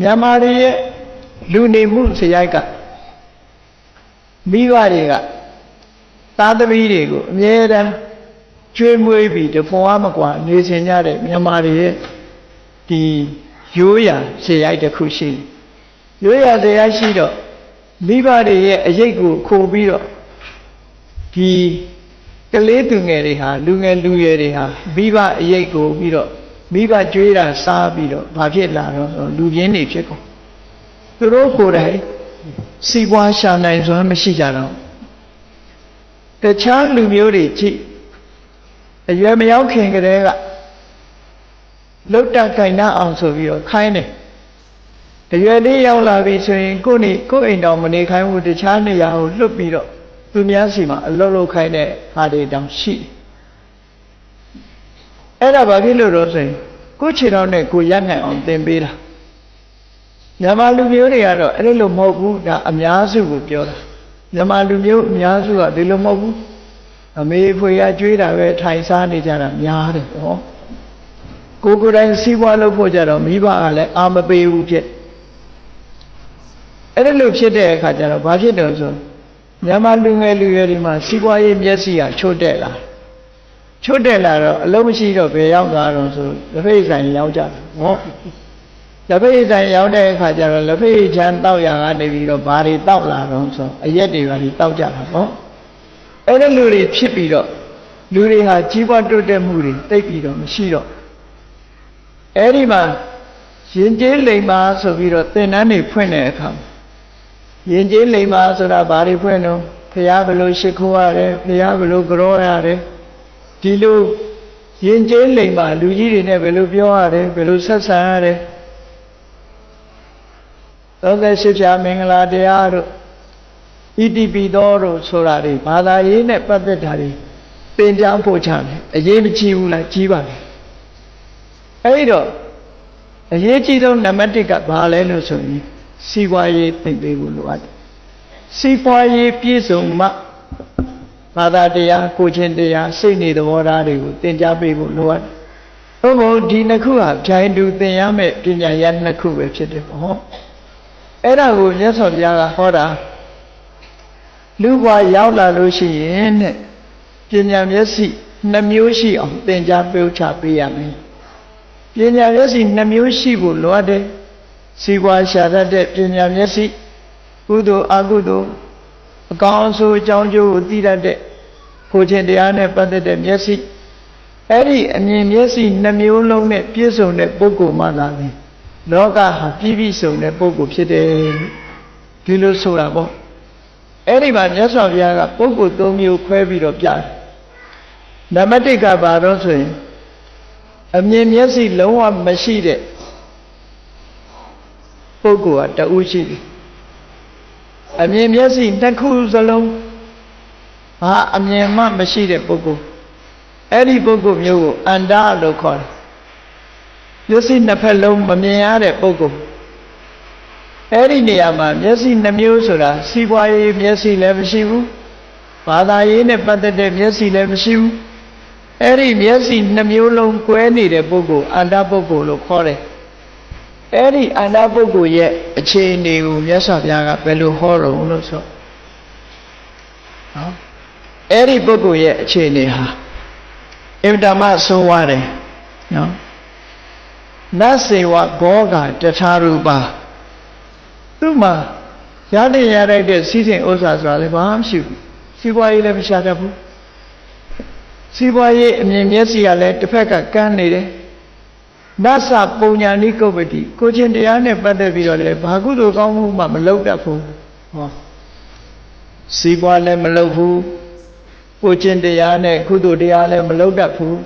မြန်မာတွေရဲ့လူနေမှုစရိုက်ကမိဘတွေကသားသမီးတွေကိုအမြဲတမ်းကျွေးမွေးပြီးတပွားမကွာနေစင်ကြတဲ့မြန်မာတွေရဲ့ဒီရိုးရာစရိုက်တစ်ခုရှိတယ်ရိုးရာစရိုက်ရှိတော့မိဘတွေရဲ့အရေးကိုခိုပြီးတော့ဒီကလေးသူငယ်တွေဟာလူငယ်လူရွယ်တွေဟာမိဘအရေးကိုပြီးတော့ မိဘကြွေးတာစားပြီးတော့ဘာဖြစ်လာတော့ဆိုလူပြင်းတွေဖြစ်ကုန်သူတို့ကိုယ်တိုင်စီးပွားရှာနိုင်စွမ်းမရှိကြတော့တခြားလူမျိုးတွေကြည့်အရွယ်မရောက်ခင်ကတည်းကလုတ်တက်ခိုင်နှအောင်ဆိုပြီးတော့ခိုင်းတယ်အရွယ်လေးရောက်လာပြီဆိုရင်ကိုယ့်နေကိုယ့်အိမ်တော်မနေခိုင်းဘူးတခြားနေရာကိုလွတ်ပြီးတော့သူများစီမှာအလုပ်လုပ်ခိုင်းတဲ့ဟာတွေတောင်ရှိတယ် အဲ့ဒါဘာဖြစ်လို့တော့ဆိုရင်ကိုယ့်ခြေထောက်နဲ့ကိုယ်ရနိုင်အောင်သင်ပေးတာမြန်မာလူမျိုးတွေကတော့အဲ့လိုမဟုတ်ဘူးဒါအများစုကိုပြောတာမြန်မာလူမျိုးအများစုကဒီလိုမဟုတ်ဘူးအမေအဖွေကကြွေးတာပဲထိုင်စားနေကြတာများတယ်ဟောကိုယ်ကိုယ်တိုင်စီးပွားလုပ်ဖို့ကြတော့မိဘကလည်းအာမပေးဘူးဖြစ်အဲ့ဒါလို့ဖြစ်တဲ့အခါကျတော့ဘာဖြစ်တယ်ဆိုမြန်မာလူငယ်လူရွယ်တွေမှာစီးပွားရေးမျက်စိကချို့တက်လာ ချို့တက်လာတော့အလုံးမရှိတော့ဘယ်ရောက်သွားတော့ဆိုလက်ဖိတ်ဆိုင်ရောက်ကြတယ်ဟောလက်ဖိတ်ဆိုင်ရောက်တဲ့အခါကျတော့လက်ဖိတ်ချမ်းတောက်ရကနေပြီးတော့ဘာတွေတောက်လာတော့ဆိုအရက်တွေဘာတွေတောက်ကြတာဟောအဲ့ဒီလူတွေဖြစ်ပြီးတော့လူတွေဟာကြီးပွားတိုးတက်မှုတွေတိတ်ပြီးတော့မရှိတော့အဲ့ဒီမှာရင်ကျေးလိမ်မာဆိုပြီးတော့သင်္นานတွေဖွင့်တဲ့အခါမှာရင်ကျေးလိမ်မာဆိုတာဘာတွေဖွင့်တော့ဖះဘယ်လိုရှိခိုးရတယ်ဖះဘယ်လိုကြောရတယ် ဒီလိုရင်ကျေးလိမ်မာလူကြီးတွေနဲ့ဘယ်လိုပြောရတယ်ဘယ်လိုဆက်ဆံရတယ်38ဖြာမင်္ဂလာတရားတို့ဣတိပိသောတို့ဆိုတာတွေဘာသာရေးနဲ့ပတ်သက်တာတွေသင်ကြားဖို့ချတယ်အရေးမကြီးဘူးလားကြီးပါလေအဲ့တော့အရေးကြီးဆုံးနံပါတ်1ကဘာလဲလို့ဆိုရင်စီးပွားရေးသိပေးဖို့လိုအပ်တယ်စီးပွားရေးပြည့်စုံမှ ဘာသာတရားကိုချင်းတရားစိတ်နေသဘောထားတွေကိုသင်ကြားပေးဖို့လိုအပ်တယ်ဘုံဘုံဒီနှစ်ခုဟာဖြိုင်းတူသင်ရမယ့်ပညာရနှစ်ခုပဲဖြစ်တယ်ပေါ့အဲ့ဒါကိုမြတ်စွာဘုရားကဟောတာလူဘဝရောက်လာလို့ရှိရင်တဲ့ပညာမျက်စိနှမျိုးရှိအောင်သင်ကြားပေးချပေးရမယ်ပညာမျက်စိနှမျိုးရှိဖို့လိုအပ်တယ်စီးပွားရှာတတ်တဲ့ပညာမျက်စိကုသိုလ်အကုသိုလ် အကောင်းအဆိုးအကြောင်းကျိုးကိုသိတတ်တဲ့ဖို့ခြင်းတရားနဲ့ပတ်သက်တဲ့မျက်စိအဲ့ဒီအမြင်မျက်စိနှမျိုးလုံးနဲ့ပြည့်စုံတဲ့ပုဂ္ဂိုလ်မှသာလျှင်လောကဟာပြည့်ပြည့်စုံတဲ့ပုဂ္ဂိုလ်ဖြစ်တယ်ဒီလိုဆိုတာပေါ့အဲ့ဒီမှာမြတ်စွာဘုရားကပုဂ္ဂိုလ်၃မျိုးခွဲပြီးတော့ပြတယ်နံပါတ်1ကဘာတော့ဆိုရင်အမြင်မျက်စိလုံးဝမရှိတဲ့ပုဂ္ဂိုလ်ကတဦးရှိတယ် အမြင်မျက်စိနှစ်ခုစလုံးဟာအမြင်မှမရှိတဲ့ပုဂ္ဂိုလ်အဲ့ဒီပုဂ္ဂိုလ်မျိုးကိုအန္တလို့ခေါ်တယ်မျက်စိနှစ်ဖက်လုံးမမြင်ရတဲ့ပုဂ္ဂိုလ်အဲ့ဒီနေရာမှာမျက်စိနှမျိုးဆိုတာစီးပွားရေးမျက်စိလည်းမရှိဘူးဘာသာရေးနဲ့ပတ်သက်တဲ့မျက်စိလည်းမရှိဘူးအဲ့ဒီမျက်စိနှမျိုးလုံးကွဲနေတဲ့ပုဂ္ဂိုလ်အန္တပုဂ္ဂိုလ်လို့ခေါ်တယ် အဲ့ဒီအန္တပုဂ္ဂိုလ်ရဲ့အခြေအနေကိုမြတ်စွာဘုရားကဘယ်လိုဟောတော်လို့ဆိုနော်အဲ့ဒီပုဂ္ဂိုလ်ရဲ့အခြေအနေဟာအင်တမဆိုးဝါးတယ်နော်နတ်စေဝဘောဂတထာရူပါသူ့မှာရတဲ့ရတဲ့စီးစိမ်ဥစ္စာဆိုတာလည်းဘာမှမရှိဘူးစီးပွားရေးလည်းမရှာတတ်ဘူးစီးပွားရေးအမြင်မျက်စိကလည်းတစ်ဖက်ကကန်းနေတယ် နတ်စပုံညာနိကုပ္ပတိကိုချင်းတရားနဲ့ပတ်သက်ပြီးတော့လည်းဘာကုသိုလ်ကောင်းမှုမှမလုပ်တတ်ဘူးဟောစီးပွားလည်းမလုပ်ဘူးကိုချင်းတရားနဲ့ကုသိုလ်တရားလည်းမလုပ်တတ်ဘူး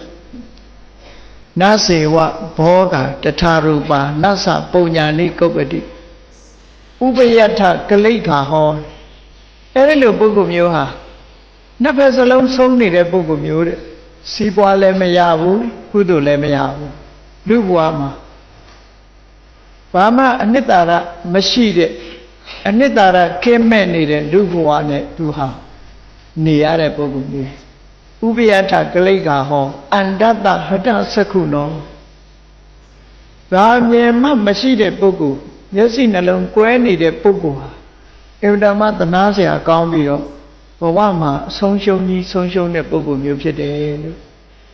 နတ်စေဝဘောဂတထာရူပါနတ်စပုံညာနိကုပ္ပတိဥပယထကလိဋ္ဌာဟောအဲ့ဒီလိုပုဂ္ဂိုလ်မျိုးဟာနှစ်ဖက်စလုံးဆုံးနေတဲ့ပုဂ္ဂိုလ်မျိုးတဲ့စီးပွားလည်းမရဘူးကုသိုလ်လည်းမရဘူး လူဘဝမှာဘာမှအနှစ်သာရမရှိတဲ့အနှစ်သာရကင်းမဲ့နေတဲ့လူဘဝနဲ့သူဟာနေရတဲ့ပုဂ္ဂိုလ်မျိုးဥပယထကလိဋ္ဌာဟောအန္တတဟတသက္ခုနောဘာမြင်မှမရှိတဲ့ပုဂ္ဂိုလ်မျက်စိနှလုံးကွဲနေတဲ့ပုဂ္ဂိုလ်ဟာအင်မတန်မှသနာစရာကောင်းပြီးတော့ဘဝမှာအဆုံးရှုံးကြီးဆုံးရှုံးတဲ့ပုဂ္ဂိုလ်မျိုးဖြစ်တယ်လို့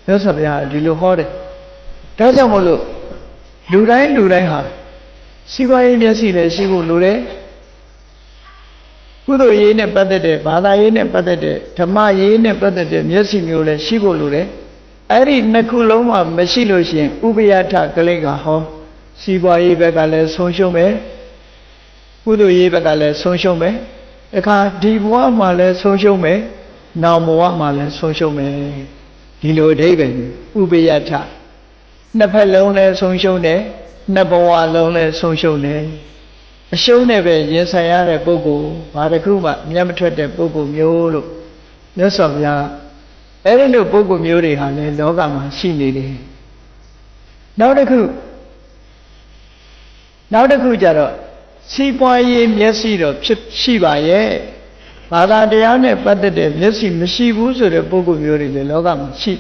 မြတ်စွာဘုရားကဒီလိုဟောတယ် ဒါကြောင့်မို့လို့လူတိုင်းလူတိုင်းဟာစီးပွားရေးမျက်စိလည်းရှိဖို့လိုတယ်ကုသိုလ်ရေးနဲ့ပတ်သက်တဲ့ဘာသာရေးနဲ့ပတ်သက်တဲ့ဓမ္မရေးနဲ့ပတ်သက်တဲ့မျက်စိမျိုးလည်းရှိဖို့လိုတယ်အဲ့ဒီနှစ်ခုလုံးမှမရှိလို့ရှိရင်ဥပယထကလေးကဟောစီးပွားရေးဘက်ကလည်းဆုံးရှုံးမယ်ကုသိုလ်ရေးဘက်ကလည်းဆုံးရှုံးမယ်အခါဒီဘဝမှာလည်းဆုံးရှုံးမယ်နောက်ဘဝမှာလည်းဆုံးရှုံးမယ်ဒီလိုအဓိပ္ပာယ်ဥပယထ နှစ်ဖက်လုံးလည်းဆုံးရှုံးတယ်နှစ်ဘဝလုံးလည်းဆုံးရှုံးတယ်အရှုံးနဲ့ပဲရင်ဆိုင်ရတဲ့ပုဂ္ဂိုလ်ဘာတစ်ခုမှမျက်မထွက်တဲ့ပုဂ္ဂိုလ်မျိုးလို့မြတ်စွာဘုရားအဲ့ဒီလိုပုဂ္ဂိုလ်မျိုးတွေဟာလည်းလောကမှာရှိနေတယ်နောက်တစ်ခုနောက်တစ်ခုကြတော့စီးပွားရေးမျက်စိတော့ဖြစ်ရှိပါရဲ့ဘာသာတရားနဲ့ပတ်သက်တဲ့မျက်စိမရှိဘူးဆိုတဲ့ပုဂ္ဂိုလ်မျိုးတွေလည်းလောကမှာရှိ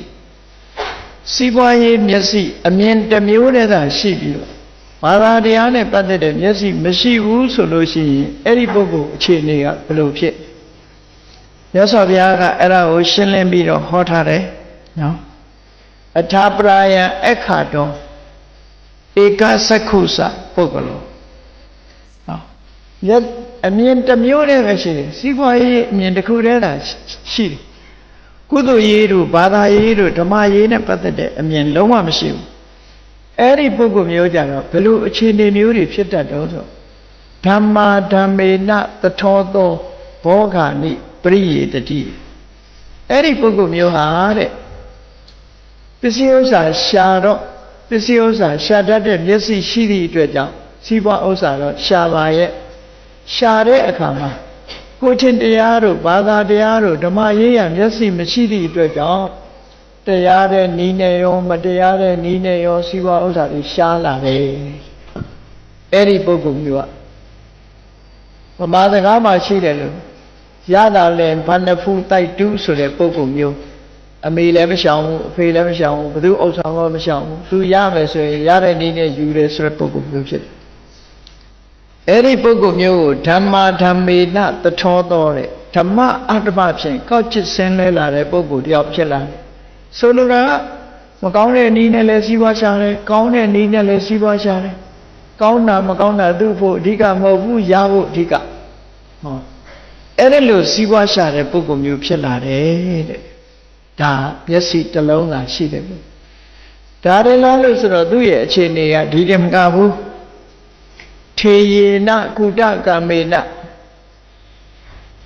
စီးပွားရေးမျက်စိအမြင်တစ်မျိုးတည်းသာရှိပြီးတော့ဘာသာတရားနဲ့ပတ်သက်တဲ့မျက်စိမရှိဘူးဆိုလို့ရှိရင်အဲ့ဒီပုဂ္ဂိုလ်အခြေအနေကဘယ်လိုဖြစ်မြတ်စွာဘုရားကအဲ့ဒါကိုရှင်းလင်းပြီးတော့ဟောထားတယ်နော်အထာပရာယံအခါတော်ဧကသက္ခုစပုဂ္ဂလောနော်မြတ်အမြင်တစ်မျိုးတည်းပဲရှိတယ်စီးပွားရေးအမြင်တစ်ခုတည်းသာရှိတယ် ကုသိုလ်ရေးတို့ဘာသာရေးတို့ဓမ္မရေးနဲ့ပတ်သက်တဲ့အမြင်လုံးဝမရှိဘူးအဲ့ဒီပုဂ္ဂိုလ်မျိုးကြတော့ဘယ်လိုအခြေအနေမျိုးတွေဖြစ်တတ်တော့ဆိုဓမ္မာဓမ္မေနသထောသောဘောဂာနိပရိယေတတိအဲ့ဒီပုဂ္ဂိုလ်မျိုးဟာတဲ့ပစ္စည်းဥစ္စာရှာတော့ပစ္စည်းဥစ္စာရှာတတ်တဲ့မျက်စိရှိသည့်အတွက်ကြောင့်စီးပွားဥစ္စာတော့ရှာပါရဲ့ရှာတဲ့အခါမှာ ကိုယ်ချင်းတရားတို့ဘာသာတရားတို့ဓမ္မရေးရမျက်စိမရှိသည့်အတွက်ကြောင့်တရားတဲ့နီးနေရောမတရားတဲ့နီးနေရောစီးပွားဥစ္စာတွေရှားလာတယ်အဲ့ဒီပုဂ္ဂိုလ်မျိုးကဗမာစကားမှာရှိတယ်လို့ရတာလဲဘာနဖူးတိုက်တူးဆိုတဲ့ပုဂ္ဂိုလ်မျိုးအမေလည်းမရှောင်ဘူးအဖေလည်းမရှောင်ဘူးဘသူဥစ္စာမှမရှောင်ဘူးသူရမယ်ဆိုရင်ရတဲ့နည်းနဲ့ယူတယ်ဆိုတဲ့ပုဂ္ဂိုလ်မျိုးဖြစ်တယ် အဲ့ဒီပုဂ္ဂိုလ်မျိုးကိုဓမ္မာဓမ္မေနတထောတော်တဲ့ဓမ္မအတ္တမဖြင့်ကောက်ချစ်ဆင်းလဲလာတဲ့ပုဂ္ဂိုလ်တယောက်ဖြစ်လာတယ်ဆိုလိုတာကမကောင်းတဲ့နည်းနဲ့လည်းစီးပွားရှာတယ်ကောင်းတဲ့နည်းနဲ့လည်းစီးပွားရှာတယ်ကောင်းတာမကောင်းတာသူ့ဖို့အဓိကမဟုတ်ဘူးရဖို့အဓိကဟောအဲ့ဒီလိုစီးပွားရှာတဲ့ပုဂ္ဂိုလ်မျိုးဖြစ်လာတယ်တဲ့ဒါမျက်စိတစ်လုံးသာရှိတယ်ဘူးဒါရလားလို့ဆိုတော့သူ့ရဲ့အခြေအနေကဒီတည်းမကဘူး ထေယေနကုတကမေန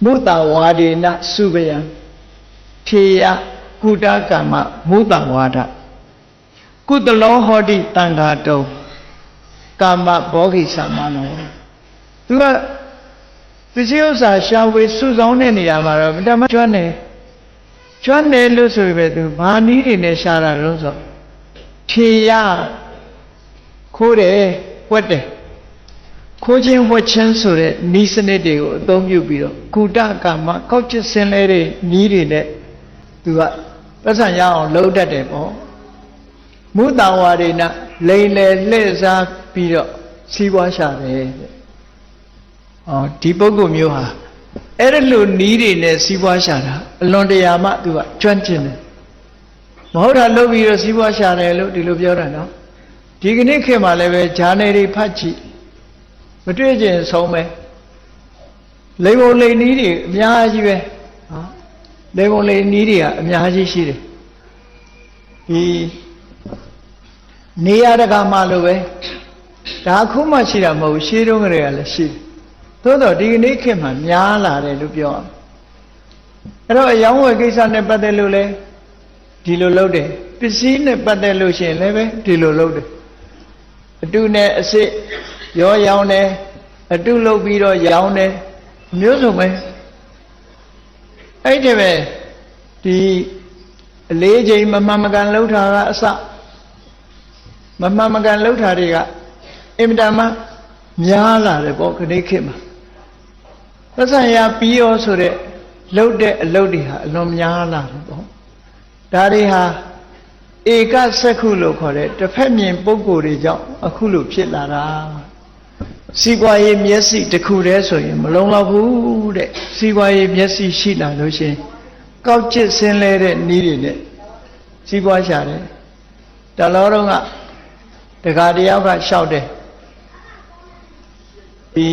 မုတ္တဝါဒေနစုပယံထေယကုတကမ္မမုတ္တဝါဒကုတလောဟောတိတံဃာတုံကာမဘောဂိသမနောသူကပစ္စည်းဥစ္စာရှာဝေစုဆောင်တဲ့နေရာမှာတော့ဓမ္မကျွမ်းနေကျွမ်းတယ်လို့ဆိုပဲသူဘာနည်းတွေနဲ့ရှာတာလို့ဆိုဖြေရခိုးတယ်ဝက်တယ် ခိုးခြင်းဝက်ခြင်းဆိုတဲ့ဤစနစ်တွေကိုအသုံးပြုပြီးတော့ကုတကမ္မကောက်ချစ်စင်လဲတဲ့ဤတွေနဲ့သူကပတ်စံရအောင်လှုပ်တတ်တယ်ပေါ့မုတ္တဝါရိနလိန်လေလှည့်စားပြီးတော့စီးပွားရှာတယ်တဲ့။အော်ဒီပုဂ္ဂိုလ်မျိုးဟာအဲ့ဒီလိုနီးတွေနဲ့စီးပွားရှာတာအလွန်တရာမှသူကကျွမ်းကျင်တယ်။မဟုတ်တာလုပ်ပြီးတော့စီးပွားရှာတယ်လို့ဒီလိုပြောတာနော်။ဒီကနေ့ခေတ်မှာလည်းပဲဂျာနယ်တွေဖတ်ကြည့် မတွေ့ကျင်ဆုံးပဲလိမ်ပုံလိမ်နီးတွေအများကြီးပဲဟာလေပုံလေနီးတွေကအများကြီးရှိတယ်ဒီနေရတကမှလို့ပဲဒါအခုမှရှိတာမဟုတ်ရှေးတုန်းကလေးကလည်းရှိတယ်သို့တော့ဒီကနေ့ခေတ်မှာများလာတယ်လို့ပြောအောင်အဲ့တော့အယောင်းဝယ်ကိစ္စနဲ့ပတ်သက်လို့လဲဒီလိုလုပ်တယ်ပစ္စည်းနဲ့ပတ်သက်လို့ရှိရင်လည်းပဲဒီလိုလုပ်တယ်အတုနဲ့အစ်စ် ရောရောင်းတယ်အတုလုပ်ပြီးတော့ရောင်းတယ်မျိုးစုံပဲအဲ့ဒီပဲဒီအလေးချိန်မမှန်မကန်လှုပ်တာကအစမမှန်မကန်လှုပ်တာတွေကအင်မတန်မှများလာတယ်ပေါ့ခဏခေတ်မှာပတ်စံရပြီးရောဆိုတဲ့လှုပ်တဲ့အလုပ်တွေဟာအလွန်များလာတယ်ပေါ့ဒါတွေဟာဧကစက္ခုလို့ခေါ်တဲ့တစ်ဖက်မြင်ပုံကိုယ်တွေကြောင့်အခုလိုဖြစ်လာတာ စီးပွားရေးမျက်စိတစ်ခုတည်းဆိုရင်မလုံလောက်ဘူးတဲ့စီးပွားရေးမျက်စိရှိလာလို့ရှရင်ကောက်ကျစ်ဆင်းလဲတဲ့နည်းတွေနဲ့စီးပွားရှာတယ်တလောတော့ကတခါတယောက်ကလျှောက်တယ်ဒီ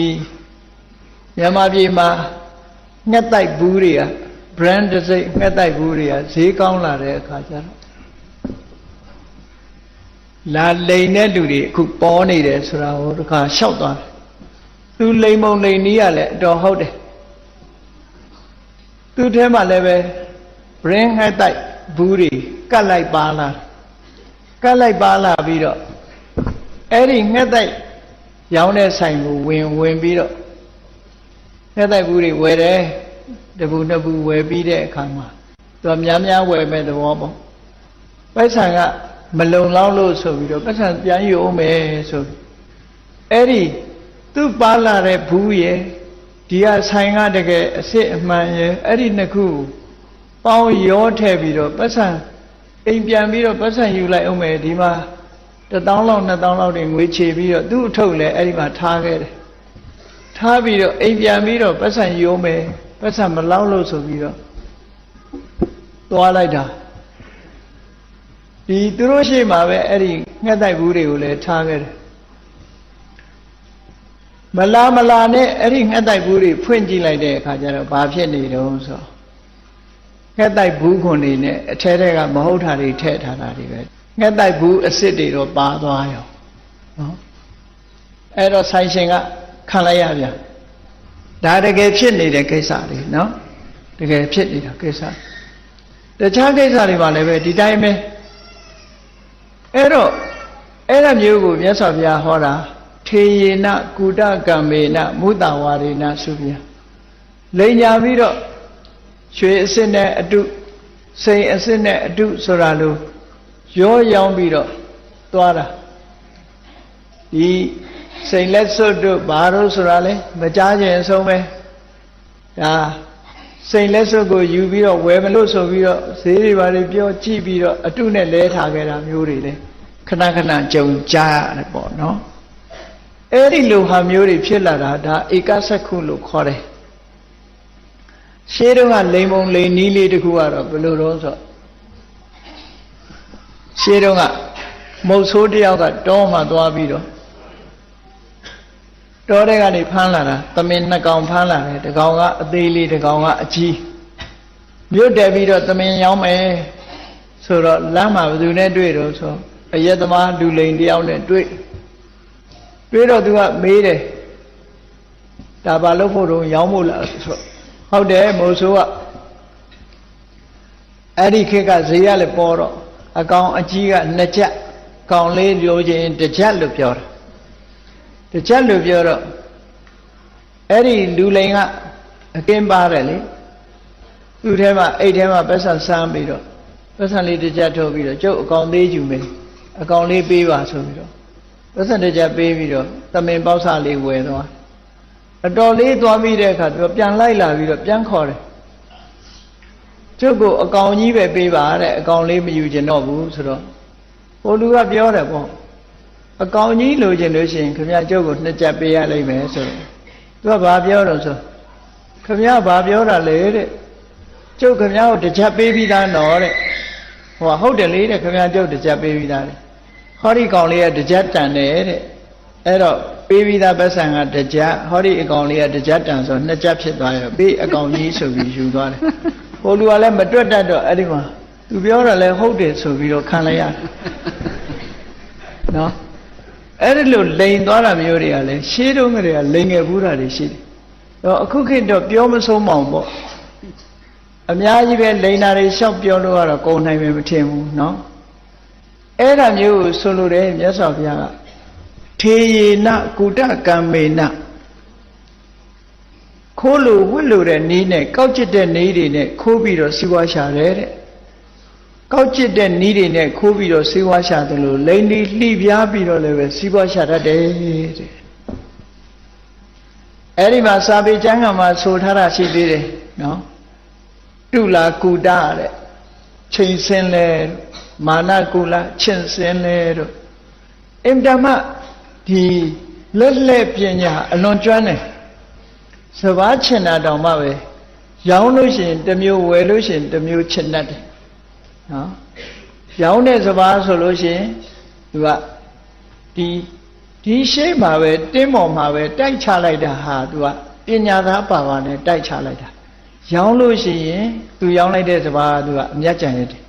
မြန်မာပြည်မှာငှက်တိုက်ဘူးတွေက brand တစ်စိတ်ငှက်တိုက်ဘူးတွေကဈေးကောင်းလာတဲ့အခါကျတော့လာလိန်တဲ့လူတွေအခုပေါ်နေတယ်ဆိုတာကိုတခါလျှောက်သွားတယ် သူလိန်မုံလိန်နီးရလဲအတော်ဟုတ်တယ်သူထဲမှာလည်းပဲ brand ငှက်တိုက်ဘူးတွေကတ်လိုက်ပါလာကတ်လိုက်ပါလာပြီးတော့အဲ့ဒီငှက်တိုက်ရောင်းတဲ့ဆိုင်ကိုဝင်ဝင်ပြီးတော့ငှက်တိုက်ဘူးတွေဝယ်တယ်တပူနှစ်ပူဝယ်ပြီးတဲ့အခါမှာသူကများများဝယ်မဲ့သဘောပေါ့ပိုက်ဆံကမလုံလောက်လို့ဆိုပြီးတော့ပိုက်ဆံပြန်ယူအောင်မယ်ဆိုပြီးအဲ့ဒီ သူ့ပါလာတဲ့ဘူးရဲ့ဒီကဆိုင်ကတကယ်အစ်စ်အမှန်ရဲ့အဲ့ဒီနှစ်ခုပေါင်းရောထည့်ပြီးတော့ပိုက်ဆံအိမ်ပြန်ပြီးတော့ပိုက်ဆံယူလိုက်အောင်မယ်ဒီမှာတစ်တောင်းလောက်နှစ်တောင်းလောက်တွေငွေချေပြီးတော့သူ့အထုပ်လည်းအဲ့ဒီမှာထားခဲ့တယ်ထားပြီးတော့အိမ်ပြန်ပြီးတော့ပတ်စံယိုးမယ်ပတ်စံမလောက်လို့ဆိုပြီးတော့သွားလိုက်တာဒီသူတို့ရှိမှပဲအဲ့ဒီငှက်တိုက်ဘူးတွေကိုလည်းထားခဲ့တယ် မလာမလာနဲ့အဲ့ဒီငှက်တိုက်ဘူးတွေဖွင့်ကြည့်လိုက်တဲ့အခါကျတော့ဘာဖြစ်နေတုံးဆိုငှက်တိုက်ဘူးခွန်တွေနဲ့အထဲထဲကမဟုတ်တာတွေထည့်ထားတာတွေပဲငှက်တိုက်ဘူးအစ်စ်တွေတော့ပါသွားရောနော်အဲ့တော့ဆိုင်ရှင်ကခံလိုက်ရပြန်ဒါတကယ်ဖြစ်နေတဲ့ကိစ္စတွေနော်တကယ်ဖြစ်နေတာကိစ္စတခြားကိစ္စတွေမှာလည်းပဲဒီတိုင်းပဲအဲ့တော့အဲ့ဒါမျိုးကိုမြတ်စွာဘုရားဟောတာ ထေယေနကုဒကံမေနမုတ္တဝါရေနဆိုပြလိန်ညာပြီးတော့ရွှေအစစ်နဲ့အတုစိန်အစစ်နဲ့အတုဆိုတာလို့ရောရောင်းပြီးတော့သွားတာဒီစိန်လက်စွတ်တို့ဘာလို့ဆိုတာလဲမကြားခြင်းအဆုံးပဲဒါစိန်လက်စွတ်ကိုယူပြီးတော့ဝယ်မလို့ဆိုပြီးတော့ဈေးတွေဘာတွေပြောကြည့်ပြီးတော့အတုနဲ့လဲထားခဲ့တာမျိုးတွေလေခဏခဏကြုံကြားရတယ်ပေါ့နော် အဲ့ဒီလိုဟာမျိုးတွေဖြစ်လာတာဒါဧကစက္ခုလို့ခေါ်တယ်ရှေးတုန်းကလိန်ပုံလိန်နီးလေးတခုကတော့ဘယ်လိုတော့ဆိုရှေးတုန်းကမုတ်ဆိုးတယောက်ကတောမှသွားပြီးတော့တောတဲ့ကနေဖမ်းလာတာသမင်နှစ်ကောင်ဖမ်းလာတယ်တကောင်ကအသေးလေးတကောင်ကအကြီးမြုပ်တယ်ပြီးတော့သမင်ရောင်းမယ်ဆိုတော့လမ်းမှာဘယ်သူနဲ့တွေ့တော့ဆိုအယက်သမားလူလိန်တယောက်နဲ့တွေ့ တွေ့တော့သူကမေးတယ်ဒါဘာလို့ဖို့တော့ရောင်းဖို့လားဆိုဟုတ်တယ်မိုးဆိုးကအဲ့ဒီခေတ်ကဈေးရလည်းပေါ်တော့အကောင်အကြီးကနှစ်ချက်ကောင်လေးလိုချင်တစ်ချက်လို့ပြောတာတချက်လို့ပြောတော့အဲ့ဒီလူလိန်ကအကင်းပါတယ်လေသူ့ထဲမှာအိတ်ထဲမှာပတ်စံစမ်းပြီးတော့ပတ်စံလေးတစ်ချက်ထုတ်ပြီးတော့ကျုပ်အကောင်သေးယူမယ်အကောင်လေးပေးပါဆိုပြီးတော့ ပတ်စံတစ်ချက်ပေးပြီးတော့သမင်ပေါက်စာလေးဝယ်သွားအတော်လေးသွားပြီးတဲ့အခါသူပြန်လိုက်လာပြီးတော့ပြန်ခေါ်တယ်ကျုပ်ကိုအကောင်ကြီးပဲပေးပါတဲ့အကောင်လေးမယူကျင်တော့ဘူးဆိုတော့ဟိုလူကပြောတယ်ပေါ့အကောင်ကြီးလိုချင်လို့ရှိရင်ခမရကျုပ်ကိုနှစ်ချက်ပေးရလိမ့်မယ်ဆိုတော့သူကဘာပြောတော့ဆိုခမရဘာပြောတာလဲတဲ့ကျုပ်ခမရကိုတစ်ချက်ပေးပြီးသားနော်တဲ့ဟိုဟုတ်တယ်လေတဲ့ခမရကျုပ်တစ်ချက်ပေးပြီးသားတဲ့ ဟောဒီကောင်လေးကတစ်ချက်တန်တယ်တဲ့အဲ့တော့ပေးပြီးသားပတ်စံကတစ်ချက်ဟောဒီအကောင်လေးကတစ်ချက်တန်ဆိုနှစ်ချက်ဖြစ်သွားရောပေးအကောင်ကြီးဆိုပြီးယူသွားတယ်ဟိုလူကလည်းမတွက်တတ်တော့အဲ့ဒီမှာသူပြောတာလဲဟုတ်တယ်ဆိုပြီးတော့ခံလိုက်ရတယ်နော်အဲ့ဒီလိုလိန်သွားတာမျိုးတွေကလည်းရှေးတုန်းကတည်းကလိန်ငယ်ဘူးတာတွေရှိတယ်။တော့အခုခေတ်တော့ပြောမဆုံးမအောင်ပေါ့။အများကြီးပဲလိန်တာတွေရှောက်ပြောလို့ကတော့ကုန်နိုင်မယ်မထင်ဘူးနော်။ အဲ့ဒါမျိုးကိုဆိုလိုတယ်မြတ်စွာဘုရားကထေယေနကုတကံမေနခိုးလို့ဝတ်လို့တဲ့နည်းနဲ့ကောက်ကျစ်တဲ့နည်းတွေနဲ့ခိုးပြီးတော့စီးပွားရှာတယ်တဲ့။ကောက်ကျစ်တဲ့နီးတွေနဲ့ခိုးပြီးတော့စီးပွားရှာတယ်လို့လိန်ဒီလှိပြားပြီးတော့လည်းပဲစီးပွားရှာတတ်တယ်တဲ့အဲ့ဒီမှာစာပေကျမ်းကမှာဆိုထားတာရှိသေးတယ်နော်တုလာကုတတဲ့ချိန်စင်းလဲ မာနကုလချင်းစင်းလဲတို့အင်တမဒီလက်လက်ပညာအလွန်ကျွမ်းတယ်စဘာချင်တာတောင်မှပဲရောင်းလို့ရှိရင်တစ်မျိုးဝယ်လို့ရှိရင်တစ်မျိုးချင်တတ်တယ်နော်ရောင်းတဲ့စဘာဆိုလို့ရှိရင်သူကဒီဒီရှေ့မှာပဲတင်းပေါ်မှာပဲတိုက်ချလိုက်တာဟာသူကပညာသားပါပါနဲ့တိုက်ချလိုက်တာရောင်းလို့ရှိရင်သူရောင်းလိုက်တဲ့စဘာကသူကအမျက်ကြံရတယ်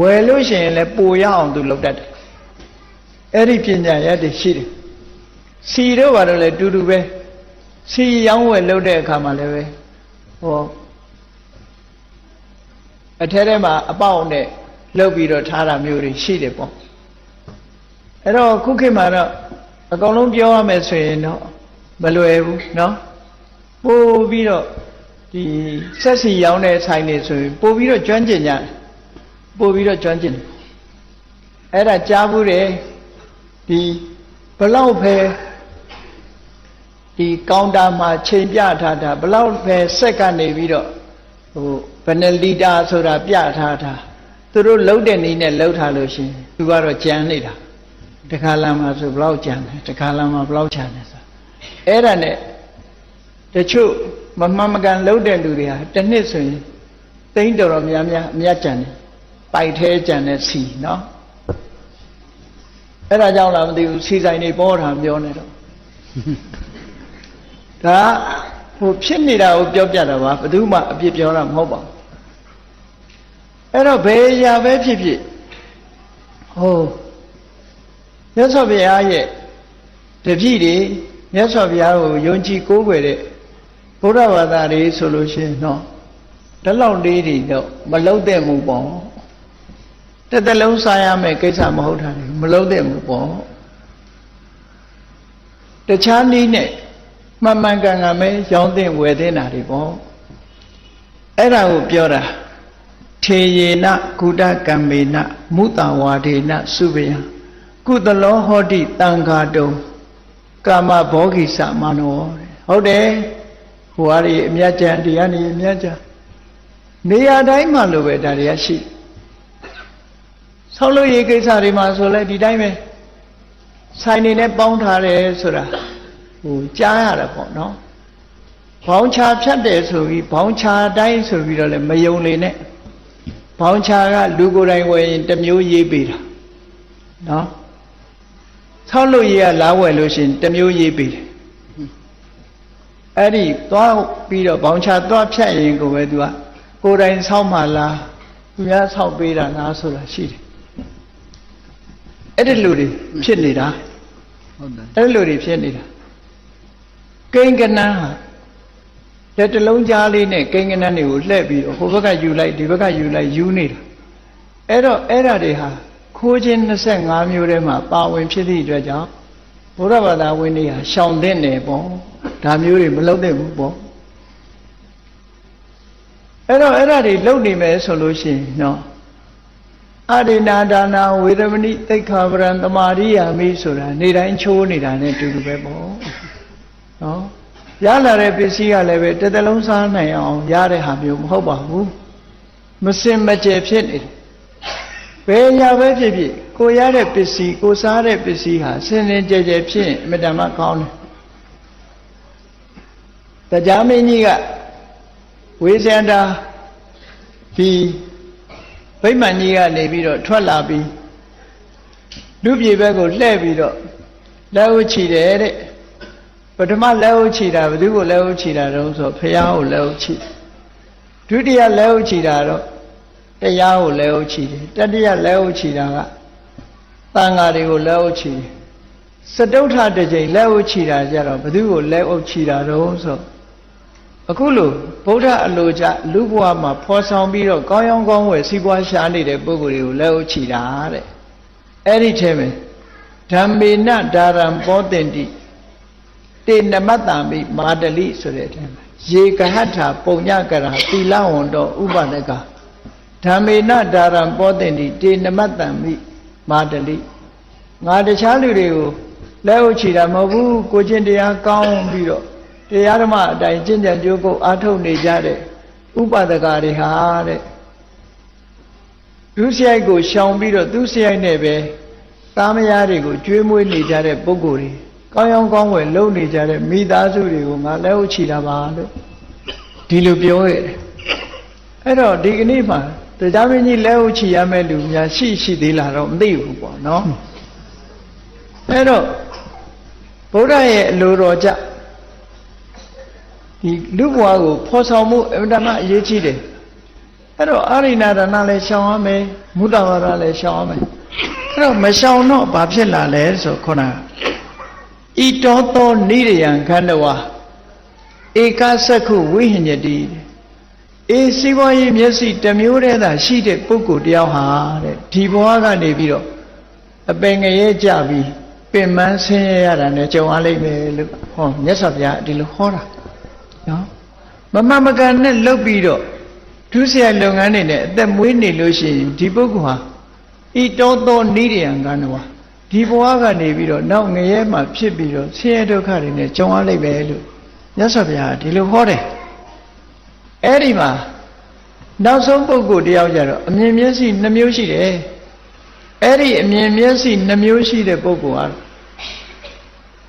ဝယ်လို့ရှိရင်လည်းပိုရအောင်သူလုပ်တတ်တယ်အဲ့ဒီပညာရတဲ့ရှိတယ်စီတော့ဘာလို့လဲတူတူပဲစီရောင်းဝယ်လုပ်တဲ့အခါမှာလည်းပဲဟောအထဲထဲမှာအပေါက်နဲ့လှုပ်ပြီးတော့ထားတာမျိုးတွေရှိတယ်ပေါ့အဲ့တော့ခုခေတ်မှာတော့အကောင်လုံးပြောရမယ်ဆိုရင်တော့မလွယ်ဘူးเนาะပို့ပြီးတော့ဒီဆက်စီရောင်းတဲ့ဆိုင်တွေဆိုရင်ပို့ပြီးတော့ကျွမ်းကျင်ကြတယ် ပို့ပြီးတော့ကျွမ်းကျင်တယ်အဲ့ဒါကြားဘူးတယ်ဒီဘလောက်ပဲဒီကောင်တာမှာချိန်ပြထားတာဘလောက်ပဲစက်ကနေပြီးတော့ဟိုဘယ်နှလီတာဆိုတာပြထားတာသူတို့လှုပ်တဲ့နေနဲ့လှုပ်ထားလို့ရှိရင်သူကတော့ကြမ်းနေတာတခါလာမှာဆိုဘလောက်ကြမ်းတယ်တခါလာမှာဘလောက်ချမ်းတယ်ဆိုအဲ့ဒါနဲ့တချို့မမှန်မကန်လှုပ်တဲ့လူတွေဟာတစ်နှစ်ဆိုရင်သိန်းတော်တော်များများအမြတ်ကြံတယ် ပိုက်သေးကြံတဲ့စီနော်အဲ့ဒါကြောင့်လားမသိဘူးစီဆိုင်တွေပေါ်တာပြောနေတော့ဒါဟိုဖြစ်နေတာကိုပြောပြတာပါဘယ်သူမှအပြစ်ပြောတာမဟုတ်ပါဘူးအဲ့တော့ဘယ်ရာပဲဖြစ်ဖြစ်ဟိုမြတ်စွာဘုရားရဲ့တပည့်တွေမြတ်စွာဘုရားကိုယုံကြည်ကိုးကွယ်တဲ့ဘုရားဘာသာတွေဆိုလို့ရှိရင်တော့ဒီလောက်လေးတွေတော့မလုံးတဲ့မှုပေါ့ တစ်သက်လုံးစားရမယ်ကိစ္စမဟုတ်တာလေမလုံးတဲ့မှုပေါ့တခြားနည်းနဲ့မှန်မှန်ကန်ကန်ပဲရောင်းတဲ့ဝယ်တဲ့နာတွေပေါ့အဲ့ဒါကိုပြောတာထေယေနကုဒကံမေနမုတဝါဒေနစုပယကုသလောဟောတိတံဃာတုံကာမဘောဂိသမနောဟုတ်တယ်ဟိုဟာဒီအမြတ်ကြံတရားနေအမြတ်ကြံနေရာတိုင်းမှာလိုပဲဒါတွေကရှိ ဆောက်လို့ရေးကိစ္စတွေမှာဆိုလဲဒီတိုင်းပဲဆိုင်နေနဲ့ပေါင်းထားတယ်ဆိုတာဟိုကြားရတာပေါ့နော်ဘောင်းချာဖြတ်တယ်ဆိုပြီးဘောင်းချာတိုင်းဆိုပြီးတော့လည်းမယုံလေနဲ့ဘောင်းချာကလူကိုယ်တိုင်ဝယ်ရင်တစ်မျိုးရေးပေးတာနော်ဆောက်လို့ရေးကလားဝယ်လို့ရှင်တစ်မျိုးရေးပေးတယ်အဲ့ဒီသွားပြီးတော့ဘောင်းချာသွားဖြတ်ရင်ကိုပဲသူကကိုယ်တိုင်ဆောက်မှလားသူများဆောက်ပေးတာလားဆိုတာရှိတယ် အဲ့ဒီလူတွေဖြစ်နေတာဟုတ်တယ်အဲ့ဒီလူတွေဖြစ်နေတာကိန်းကနန်းဟာလက်တစ်လုံးကြားလေးနဲ့ကိန်းကနန်းတွေကိုလှည့်ပြီးတော့ဟိုဘက်ကယူလိုက်ဒီဘက်ကယူလိုက်ယူနေတာအဲ့တော့အဲ့ဒါတွေဟာခိုးခြင်း25မျိုးထဲမှာပါဝင်ဖြစ်သည့်အတွက်ကြောင့်ဘုရားဘာသာဝင်တွေဟာရှောင်တဲ့နယ်ပေါ့ဒါမျိုးတွေမလုပ်သင့်ဘူးပေါ့အဲ့တော့အဲ့ဒါတွေလုပ်နေမယ်ဆိုလို့ရှိရင်နော် အရိနာဒါနာဝေရမဏိသိက္ခာပရံတမာရိယာမိဆိုတာနေတိုင်းချိုးနေတာနဲ့တူတူပဲပေါ့နော်ရလာတဲ့ပစ္စည်းကလည်းပဲတစ်သလုံးစားနိုင်အောင်ရတဲ့ဟာမျိုးမဟုတ်ပါဘူးမစင်မကြယ်ဖြစ်နေတယ်ဘယ်ညာပဲဖြစ်ဖြစ်ကိုရတဲ့ပစ္စည်းကိုစားတဲ့ပစ္စည်းဟာစင်စင်ကြယ်ကြယ်ဖြစ်ရင်အမြဲတမ်းကောင်းတယ်တရားမင်းကြီးကဝေဇန္တာဒီ ဗိမာန်ကြီးကနေပြီးတော့ထွက်လာပြီးလူပြေဘက်ကိုလှည့်ပြီးတော့လက်ဥချီတယ်တဲ့ပထမလက်ဥချီတာဘယ်သူကိုလက်ဥချီတာတုံးဆိုဖះကိုလက်ဥချီဒုတိယလက်ဥချီတာတော့တရားကိုလက်ဥချီတယ်တတိယလက်ဥချီတာကသံဃာတွေကိုလက်ဥချီတယ်စတုထတစ်ကြိမ်လက်ဥချီတာကြတော့ဘယ်သူကိုလက်ဥချီတာတုံးဆို အခုလို့ဗုဒ္ဓအလိုကြလူဘဝမှာဖော်ဆောင်ပြီးတော့ကောင်းရောင်းကောင်းဝယ်စီးပွားရှားနေတဲ့ပုဂ္ဂိုလ်တွေကိုလက်ဥချီတာတဲ့အဲ့ဒီထဲမှာဓမ္မေနဒါရံပောတင်တိတေနမတ္တမိမာတလိဆိုတဲ့အထဲမှာရေကဟထာပုံညကရာသီလဝန္တောဥပဒကဓမ္မေနဒါရံပောတင်တိတေနမတ္တမိမာတလိငါတခြားလူတွေကိုလက်ဥချီတာမဟုတ်ဘူးကိုချင်းတရားကောင်းပြီးတော့ တရားဓမ္မအတိုင်းကျင့်ကြံကြိုးကုပ်အားထုတ်နေကြတဲ့ဥပဒကာတွေဟာတဲ့သူစရိုက်ကိုရှောင်ပြီးတော့သူစရိုက်နဲ့ပဲသားမယားတွေကိုကျွေးမွေးနေကြတဲ့ပုဂ္ဂိုလ်တွေကောင်းရောင်းကောင်းဝယ်လုပ်နေကြတဲ့မိသားစုတွေကိုငါလက်ဟုတ်ချီတာပါလို့ဒီလိုပြောရတယ်အဲ့တော့ဒီကနေ့မှာတရားမင်းကြီးလက်ဟုတ်ချီရမယ့်လူများရှိရှိသေးလားတော့မသိဘူးပေါ့နော်အဲ့တော့ဗုဒ္ဓရဲ့အလိုတော်ကြ ဒီလူဘဝကိုဖော်ဆောင်မှုအမှန်တမ်းအရေးကြီးတယ်အဲ့တော့အာရိနာဒါနလည်းရှောင်ရမယ်မုဒ္ဒဝါဒလည်းရှောင်ရမယ်အဲ့တော့မရှောင်တော့ဘာဖြစ်လာလဲဆိုခုနကဤတောသောနိရယံခန္ဓဝါဧကသက္ခုဝိဟညတိအေးစီးပွားရေးမျက်စိတစ်မျိုးတည်းသာရှိတဲ့ပုဂ္ဂိုလ်တယောက်ဟာတဲ့ဒီဘဝကနေပြီးတော့အပင်ငရဲကြပြီးပင်မဆင်းရဲရတာနဲ့ကြုံရလိမ့်မယ်လို့ဟောမြတ်စွာဘုရားဒီလိုဟောတာ နော်မမမကန်နဲ့လှုပ်ပြီးတော့ဒုစရိုက်လုပ်ငန်းတွေနဲ့အသက်မွေးနေလို့ရှိရင်ဒီပုဂ္ဂိုလ်ဟာဤတောသောနိရယံကန္နဝါဒီဘဝကနေပြီးတော့နောက်ငရဲမှာဖြစ်ပြီးတော့ဆင်းရဲဒုက္ခတွေနဲ့ကြုံရလိမ့်မယ်လို့မြတ်စွာဘုရားဒီလိုဟောတယ်အဲ့ဒီမှာနောက်ဆုံးပုဂ္ဂိုလ်တယောက်ကြတော့အမြင်မျက်စိနှမျိုးရှိတယ်အဲ့ဒီအမြင်မျက်စိနှမျိုးရှိတဲ့ပုဂ္ဂိုလ်ဟာ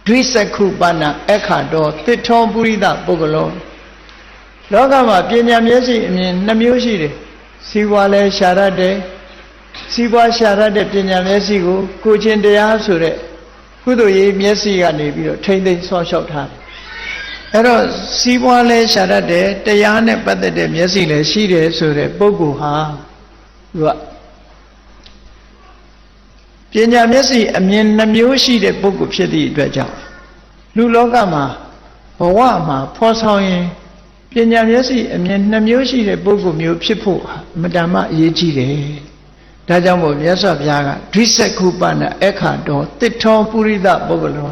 ဒွိစက္ခုပဏအခါတော်တစ်ထောပုရိသပုဂ္ဂလောလောကမှာပညာမျက်စိအမြင်နှမျိုးရှိတယ်စီဝါလဲရှာရတဲ့စီးပွားရှာရတဲ့ပညာမျက်စိကိုကိုချင်းတရားဆိုတဲ့ကုသိုလ်ရေးမျက်စိကနေပြီးတော့ထိမ့်သိမ့်ဆော့ရှောက်ထားတယ်အဲ့တော့စီးပွားလဲရှာရတဲ့တရားနဲ့ပတ်သက်တဲ့မျက်စိလည်းရှိတယ်ဆိုတဲ့ပုဂ္ဂိုလ်ဟာသူက ပညာမျက်စိအမြင်နှမျိုးရှိတဲ့ပုဂ္ဂိုလ်ဖြစ်သည့်အတွက်ကြောင့်လူလောကမှာဘဝမှာဖော်ဆောင်ရင်ပညာမျက်စိအမြင်နှမျိုးရှိတဲ့ပုဂ္ဂိုလ်မျိုးဖြစ်ဖို့ဟာအမတန်မှအရေးကြီးတယ်။ဒါကြောင့်မို့မြတ်စွာဘုရားကဒိစက္ခုပနအခါတော်တစ်ထောပုရိသပုဂ္ဂလော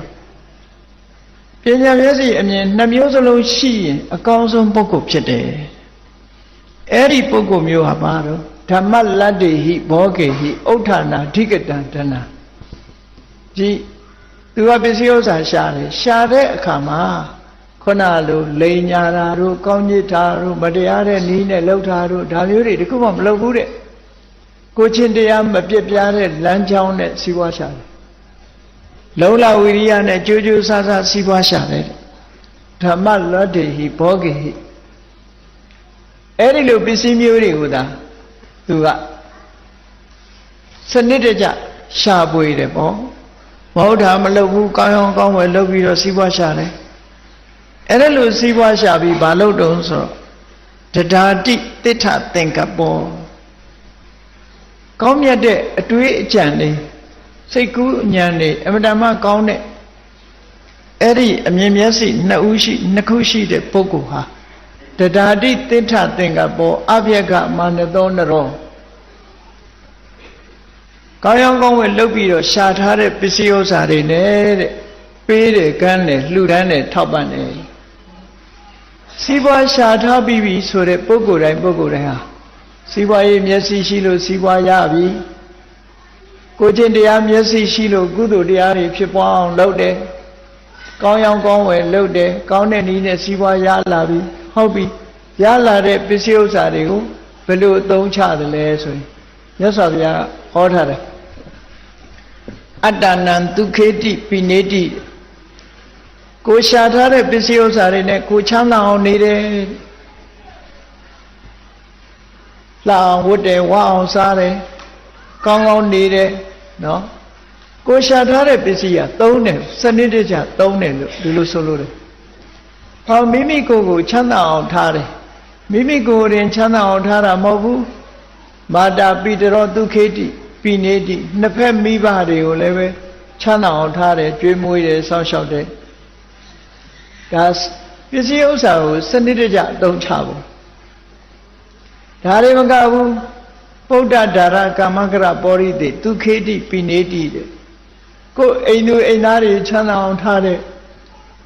ပညာမျက်စိအမြင်နှမျိုးစလုံးရှိရင်အကောင်းဆုံးပုဂ္ဂိုလ်ဖြစ်တယ်။အဲ့ဒီပုဂ္ဂိုလ်မျိုးဟာဘာတော့ ဓမ္မလတ္တိဟိဘောဂေဟိဥဋ္ဌာနာဓိကတံတဏဒီသူကပစ္စည်းဥစ္စာရှာတယ်ရှာတဲ့အခါမှာခုနလိုလိန်ညာတာတို့ကောင်းကျစ်တာတို့မတရားတဲ့နီးနဲ့လှုပ်တာတို့ဒါမျိုးတွေတခုမှမလုပ်ဘူးတဲ့ကိုချင်းတရားမပြစ်ပြားတဲ့လမ်းကြောင်းနဲ့စီးပွားရှာတယ်လုံလဝိရိယနဲ့ကြိုးကြိုးဆားဆားစီးပွားရှာတယ်ဓမ္မလောတေဟိဘောဂေဟိအဲ့ဒီလိုပစ္စည်းမျိုးတွေကိုသာ သူကစနစ်တကျရှာပွေတယ်ပေါ့မဟုတ်တာမလုပ်ဘူးကောင်းကောင်းကောင်းဝယ်လုပ်ပြီးတော့စီးပွားရှာတယ်အဲ့ဒါလို့စီးပွားရှာပြီးဘာလုပ်တုံးဆိုတော့တဒါတိတိဋ္ဌသင်္ကပ္ပောကောင်းမြတ်တဲ့အတွေးအကြံတွေစိတ်ကူးဉာဏ်တွေအမတန်မှကောင်းတဲ့အဲ့ဒီအမြင်မျက်စိနှစ်ဦးရှိနှစ်ခုရှိတဲ့ပုဂ္ဂိုလ်ဟာ တဒါတိတိဋ္ဌသင်္ကပ္ပောအဗျကမာနသောနရောကောင်းရောင်းကောင်းဝယ်လုပ်ပြီးတော့ရှာထားတဲ့ပစ္စည်းဥစ္စာတွေနဲ့တဲ့ပေးတယ်ကမ်းတယ်လှူဒန်းတယ်ထောက်ပံ့တယ်စီးပွားရှာထားပြီးပြီဆိုတဲ့ပုဂ္ဂိုလ်တိုင်းပုဂ္ဂိုလ်တိုင်းဟာစီးပွားရေးမျက်စိရှိလို့စီးပွားရပြီကိုကျင့်တရားမျက်စိရှိလို့ကုသိုလ်တရားတွေဖြစ်ပွားအောင်လုပ်တယ်ကောင်းရောင်းကောင်းဝယ်လုပ်တယ်ကောင်းတဲ့နည်းနဲ့စီးပွားရလာပြီ ဟုတ်ပြီရလာတဲ့ပစ္စည်းဥစ္စာတွေကိုဘယ်လိုအသုံးချတယ်လဲဆိုရင်မြတ်စွာဘုရားဟောထားတယ်အတ္တနံဒုခေတိပိနေတိကိုရှာထားတဲ့ပစ္စည်းဥစ္စာတွေနဲ့ကိုချမ်းသာအောင်နေတယ်လှအောင်ဝတ်တယ်ဝအောင်စားတယ်ကောင်းကောင်းနေတယ်နော်ကိုရှာထားတဲ့ပစ္စည်းကသုံးတယ်စနစ်တကျသုံးတယ်လို့ဒီလိုဆိုလို့တယ် ဟောမိမိကိုယ်ကိုချမ်းသာအောင်ထားတယ်မိမိကိုယ်ရင်ချမ်းသာအောင်ထားတာမဟုတ်ဘူးမာတာပိတရောဒုခေတိပိနေတိနှစ်ဖက်မိဘတွေကိုလည်းပဲချမ်းသာအောင်ထားတယ်ကြွေးမွေးတယ်စောင့်ရှောက်တယ်ဒါပစ္စည်းဥစ္စာကိုစနစ်တကျအသုံးချဖို့ဒါတွေမကဘူးပုဒ္ဒဒါရကာမကရပောရိတိဒုခေတိပိနေတိတဲ့ကိုယ်အိမ်သူအိမ်သားတွေချမ်းသာအောင်ထားတဲ့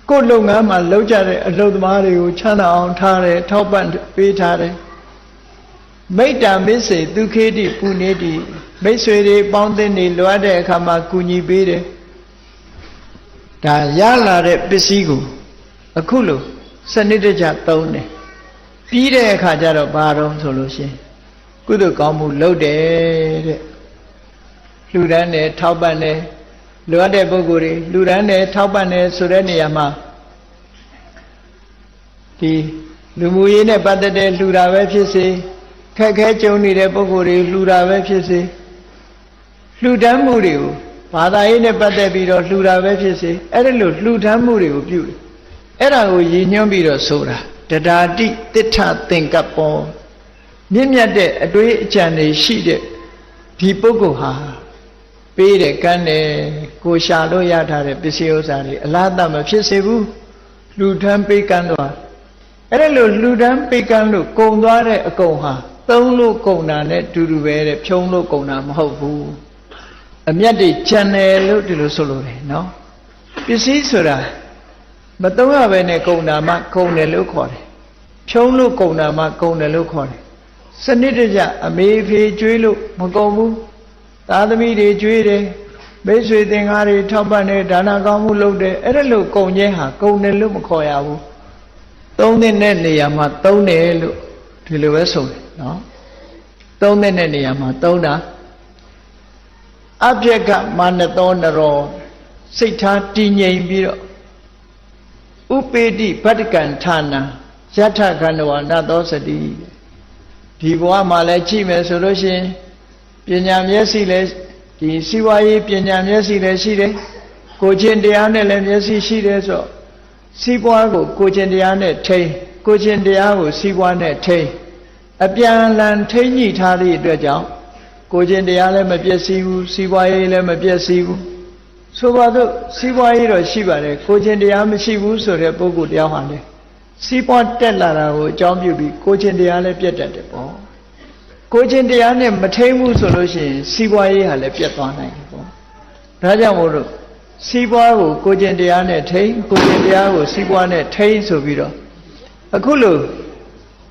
ကိုယ်လုပ်ငန်းမှာလုပ်ကြတဲ့အလုပ်သမားတွေကိုချမ်းသာအောင်ထားတယ်ထောက်ပံ့ပေးထားတယ်မိတ္တမစ္စေဒုခေတိပုနေတိမိတ်ဆွေတွေပေါင်းသင်းနေလွားတဲ့အခါမှာကူညီပေးတယ်ဒါရလာတဲ့ပစ္စည်းကိုအခုလို့စနစ်တကျသုံးတယ်ပြီးတဲ့အခါကျတော့ဘာတော့ဆိုလို့ရှိရင်ကုသိုလ်ကောင်းမှုလုပ်တယ်တဲ့လှူဒန်းတယ်ထောက်ပံ့တယ် လိုအပ်တဲ့ပုဂ္ဂိုလ်တွေလူဒန်းတယ်ထောက်ပံ့တယ်ဆိုတဲ့နေရာမှာဒီလူမှုရေးနဲ့ပတ်သက်တဲ့လှူတာပဲဖြစ်စေခက်ခဲကြုံနေတဲ့ပုဂ္ဂိုလ်တွေလှူတာပဲဖြစ်စေလှူဒန်းမှုတွေကိုဘာသာရေးနဲ့ပတ်သက်ပြီးတော့လှူတာပဲဖြစ်စေအဲ့ဒါလို့လှူဒန်းမှုတွေကိုပြုတယ်အဲ့ဒါကိုရည်ညွှန်းပြီးတော့ဆိုတာတဒါတိတိဋ္ဌသင်္ကပ္ပောမြင့်မြတ်တဲ့အတွေးအကြံတွေရှိတဲ့ဒီပုဂ္ဂိုလ်ဟာ ပေးတယ်ကမ်းတယ်ကိုရှာလို့ရထားတဲ့ပစ္စည်းဥစ္စာတွေအလားတမဖြစ်စေဘူးလှူဒန်းပေးကမ်းသွားအဲ့ဒါလို့လှူဒန်းပေးကမ်းလို့ကုံသွားတဲ့အကုံဟာသုံးလို့ကုံတာနဲ့တူတူပဲတဲ့ဖြုံးလို့ကုံတာမဟုတ်ဘူးအမျက်တွေချန်တယ်လို့ဒီလိုဆိုလိုတယ်နော်ပစ္စည်းဆိုတာမသုံးရဘဲနဲ့ကုံတာမှကုံတယ်လို့ခေါ်တယ်ဖြုံးလို့ကုံတာမှကုံတယ်လို့ခေါ်တယ်စနစ်တကျအမေဖေကျွေးလို့မကုံဘူး သားသမီးတွေကျွေးတယ်မိတ်ဆွေသင်္ကားတွေထောက်ပံ့တယ်ဒါနကောင်းမှုလုပ်တယ်အဲ့ဒါလို့ကုံခြင်းဟာကုံတယ်လို့မခေါ်ရဘူးသုံးတဲ့နေရာမှာသုံးတယ်လို့ဒီလိုပဲဆိုတယ်နော်သုံးတဲ့နေရာမှာသုံးတာအပြက်ကမာနသောနရောစိတ်ထားတည်ငြိမ်ပြီးတော့ဥပေတိဗတ္တကံဌာနယထခန္ဓဝါနသောစတိဒီဘဝမှာလည်းကြည့်မယ်ဆိုလို့ရှိရင် ပညာမျက်စိလည်းဒီစီဝါရေးပညာမျက်စိလည်းရှိတယ်ကိုချင်းတရားနဲ့လည်းမျက်စိရှိတယ်ဆိုတော့စီးပွားကိုကိုချင်းတရားနဲ့ထိန်းကိုချင်းတရားကိုစီးပွားနဲ့ထိန်းအပြန်အလှန်ထိန်းညှိထားသည့်အတွက်ကြောင့်ကိုချင်းတရားလည်းမပြည့်စည်ဘူးစီးပွားရေးလည်းမပြည့်စည်ဘူးဆိုပါတော့စီးပွားရေးတော့ရှိပါတယ်ကိုချင်းတရားမရှိဘူးဆိုတဲ့ပုဂ္ဂိုလ်တရားဟာလေစီးပွားတက်လာတာကိုအကြောင်းပြုပြီးကိုချင်းတရားလည်းပြတ်တတ်တယ်ပေါ့ ကိုချင်းတရားနဲ့မထိန်းဘူးဆိုလို့ရှိရင်စီးပွားရေးဟာလည်းပြတ်သွားနိုင်တယ်ပေါ့ဒါကြောင့်မို့လို့စီးပွားကိုကိုချင်းတရားနဲ့ထိန်းကိုချင်းတရားကိုစီးပွားနဲ့ထိန်းဆိုပြီးတော့အခုလို့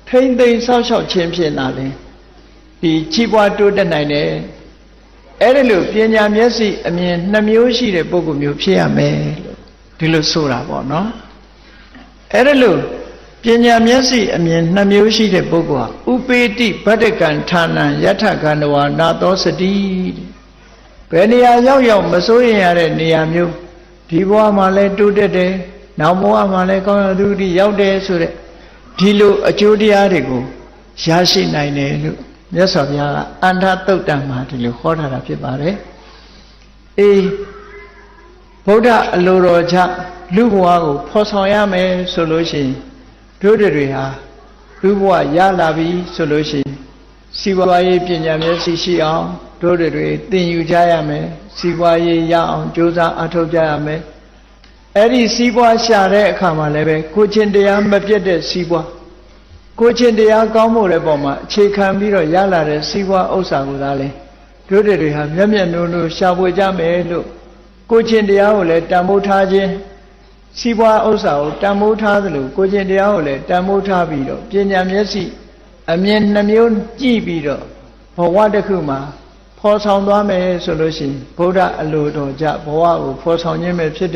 ထိန်းသိမ်းဆောက်ရှောက်ခြင်းဖြင့်သာလေဒီကြီးပွားတိုးတက်နိုင်တယ်အဲ့ဒီလိုပညာမျက်စိအမြင်နှမျိုးရှိတဲ့ပုဂ္ဂိုလ်မျိုးဖြစ်ရမယ်လို့ဒီလိုဆိုတာပေါ့နော်အဲ့ဒီလို ပညာမျက်စိအမြင်နှမျိုးရှိတဲ့ပုဂ္ဂိုလ်ဟာဥပေတိဗတ္တကံဌာနံယထခန္ဓဝါနာသောစတိဘယ်နေရာရောက်ရောက်မစိုးရင်ရတဲ့နေရာမျိုးဒီဘဝမှာလဲတိုးတက်တယ်နောက်ဘဝမှာလဲကောင်းရသူတိရောက်တယ်ဆိုတဲ့ဒီလိုအကျိုးတရားတွေကိုရရှိနိုင်တယ်လို့မြတ်စွာဘုရားကအန္ထတုတ်တံမှာဒီလိုဟောထားတာဖြစ်ပါတယ်အေးဗုဒ္ဓအလိုတော်ကြောင့်လူဘဝကိုဖော်ဆောင်ရမယ်ဆိုလို့ရှိရင် တို့တွေဟာလူဘဝရလာပြီဆိုလို့ရှိရင်စီးပွားရေးပညာမျက်စိရှိအောင်တို့တွေသင်ယူကြရမယ်စီးပွားရေးရအောင်ကြိုးစားအထောက်ကြရမယ်အဲ့ဒီစီးပွားရှာတဲ့အခါမှာလည်းပဲကိုချင်းတရားမပြတ်တဲ့စီးပွားကိုချင်းတရားကောင်းမှုတဲ့ပုံမှာအခြေခံပြီးတော့ရလာတဲ့စီးပွားဥစ္စာကိုသာလေတို့တွေဟာမျက်မျက်နှုံနှုံရှာဖွေကြမယ်လို့ကိုချင်းတရားကိုလည်းတန်ဖိုးထားခြင်း စီးပွားဥစ္စာကိုတန်ဖိုးထားသလိုကိုချင်းတရားကိုလည်းတန်ဖိုးထားပြီးတော့ပညာမျက်စိအမြင်နှမျိုးကြည့်ပြီးတော့ဘဝတစ်ခုမှာဖော်ဆောင်သွားမယ်ဆိုလို့ရှိရင်ဗုဒ္ဓအလိုတော်ကြဘဝကိုဖော်ဆောင်ခြင်းပဲဖြစ်တဲ့